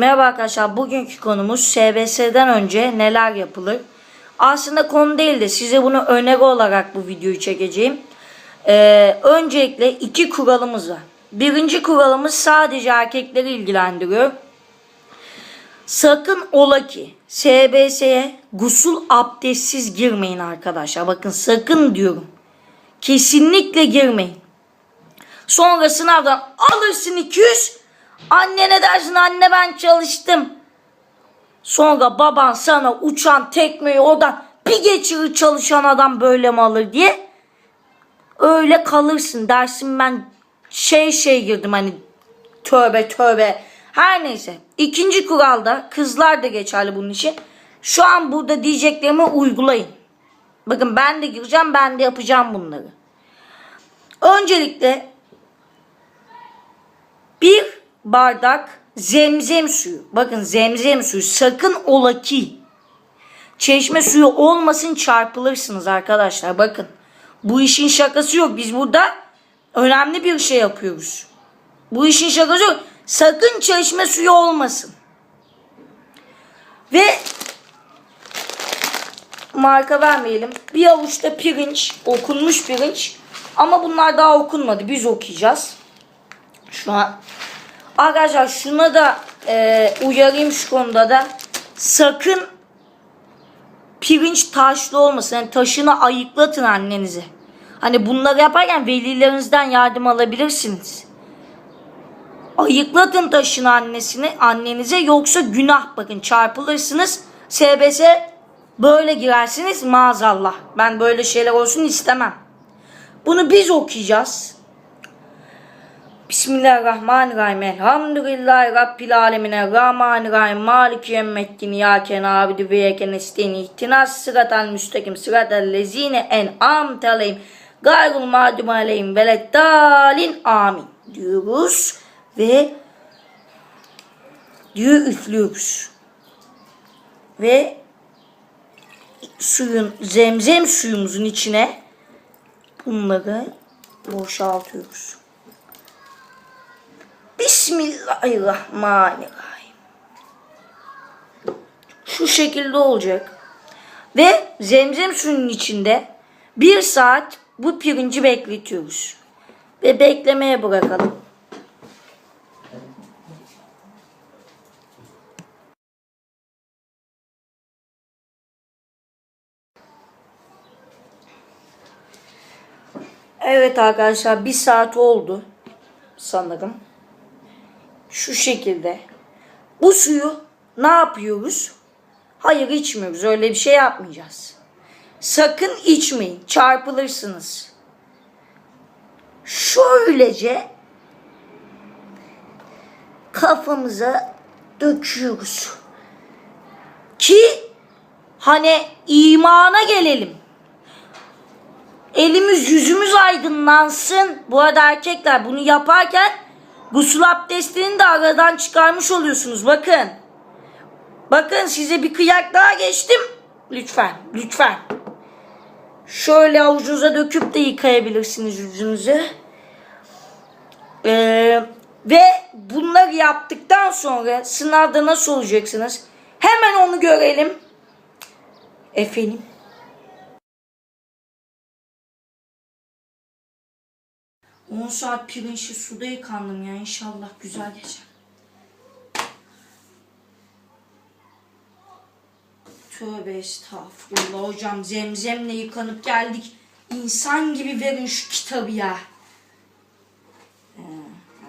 Merhaba arkadaşlar. Bugünkü konumuz SBS'den önce neler yapılır? Aslında konu değil de size bunu öneri olarak bu videoyu çekeceğim. Ee, öncelikle iki kuralımız var. Birinci kuralımız sadece erkekleri ilgilendiriyor. Sakın ola ki SBS'ye gusül abdestsiz girmeyin arkadaşlar. Bakın sakın diyorum. Kesinlikle girmeyin. Sonra sınavdan alırsın 200. Annene dersin anne ben çalıştım. Sonra baban sana uçan tekmeyi oradan bir geçirir çalışan adam böyle mi alır diye. Öyle kalırsın dersin ben şey şey girdim hani tövbe tövbe. Her neyse. İkinci kuralda kızlar da geçerli bunun için. Şu an burada diyeceklerimi uygulayın. Bakın ben de gireceğim ben de yapacağım bunları. Öncelikle bir bardak zemzem suyu. Bakın zemzem suyu sakın ola ki çeşme suyu olmasın çarpılırsınız arkadaşlar. Bakın bu işin şakası yok. Biz burada önemli bir şey yapıyoruz. Bu işin şakası yok. Sakın çeşme suyu olmasın. Ve marka vermeyelim. Bir avuçta pirinç, okunmuş pirinç. Ama bunlar daha okunmadı. Biz okuyacağız. Şu an Arkadaşlar şuna da e, uyarayım şu konuda da. Sakın pirinç taşlı olmasın. Yani taşını ayıklatın annenize. Hani bunları yaparken velilerinizden yardım alabilirsiniz. Ayıklatın taşını annesini, annenize yoksa günah bakın çarpılırsınız. SBS böyle girersiniz maazallah. Ben böyle şeyler olsun istemem. Bunu biz okuyacağız. Bismillahirrahmanirrahim. Elhamdülillahi Rabbil alemin. Rahmanirrahim. Maliki yemmeddin. Ya abidu ve yeken esteyn. İhtinas sıratal müstakim. Sıratal lezine en amte aleyhim. Gayrul mağdum aleyhim. Veleddalin. Amin. Diyoruz. Ve diyor üflüyoruz. Ve suyun zemzem suyumuzun içine bunları boşaltıyoruz. Bismillahirrahmanirrahim. Şu şekilde olacak. Ve zemzem suyunun içinde bir saat bu pirinci bekletiyoruz. Ve beklemeye bırakalım. Evet arkadaşlar bir saat oldu sanırım şu şekilde. Bu suyu ne yapıyoruz? Hayır içmiyoruz. Öyle bir şey yapmayacağız. Sakın içmeyin. Çarpılırsınız. Şöylece kafamıza döküyoruz. Ki hani imana gelelim. Elimiz yüzümüz aydınlansın. Bu arada erkekler bunu yaparken Gusül abdestini de aradan çıkarmış oluyorsunuz. Bakın. Bakın size bir kıyak daha geçtim. Lütfen. Lütfen. Şöyle avucunuza döküp de yıkayabilirsiniz yüzünüzü. Ee, ve bunları yaptıktan sonra sınavda nasıl olacaksınız? Hemen onu görelim. Efendim. 10 saat pirinçli suda yıkandım ya inşallah güzel geçer. Tövbe estağfurullah hocam zemzemle yıkanıp geldik. İnsan gibi verin şu kitabı ya. Ee,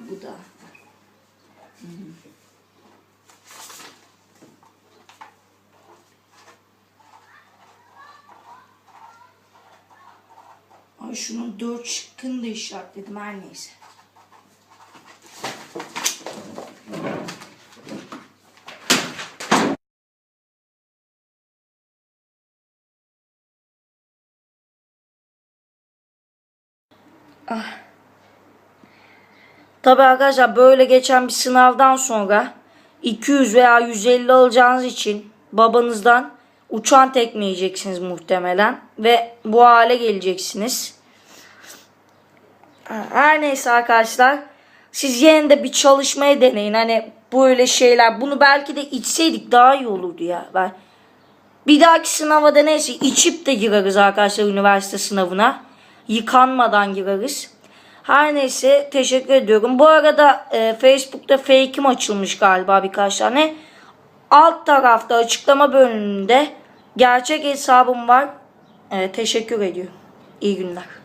bu da. Hı. Ay şunun dört şıkkını da işaretledim her neyse. Ah. Tabi arkadaşlar böyle geçen bir sınavdan sonra 200 veya 150 alacağınız için babanızdan uçan tekme yiyeceksiniz muhtemelen ve bu hale geleceksiniz. Her neyse arkadaşlar siz yine de bir çalışmayı deneyin. Hani böyle şeyler. Bunu belki de içseydik daha iyi olurdu ya. Ben bir dahaki sınava da neyse içip de gireriz arkadaşlar üniversite sınavına. Yıkanmadan gireriz. Her neyse teşekkür ediyorum. Bu arada e, Facebook'ta fake'im açılmış galiba birkaç tane. Alt tarafta açıklama bölümünde gerçek hesabım var. E, teşekkür ediyorum. İyi günler.